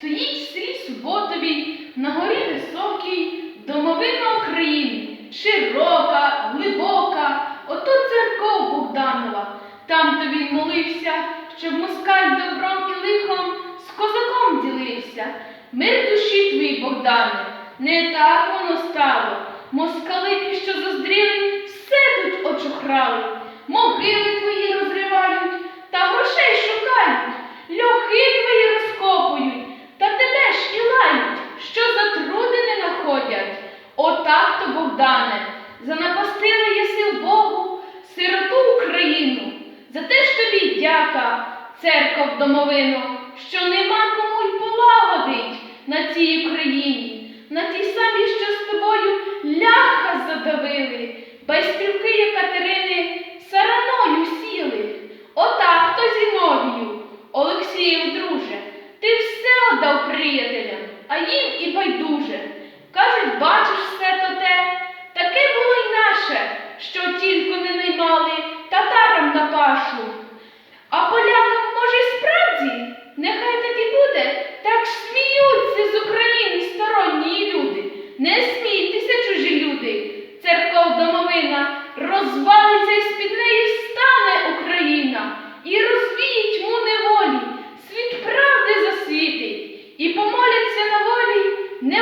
Стоїть в селі Суботовій, на горі високій, домовина України, широка, глибока, ото церков Богданова. Там то він молився, щоб москаль добром і лихом з козаком ділився. Мир душі твій, Богдане, не так воно стало. Москалики, що заздріли, все тут очухрали. Могили твої розривають, Отак то, Богдане, занапастили єси Богу, сироту Україну. За те ж тобі дяка, церков домовину, що нема кому й полагодить на цій Україні, на тій самій, що з тобою ляха задавили, байстрюки Екатерини сараною сіли. Отак то Зіновію, Олексіїв, друже, ти все отдав приятелям, а їм і байдуже. Не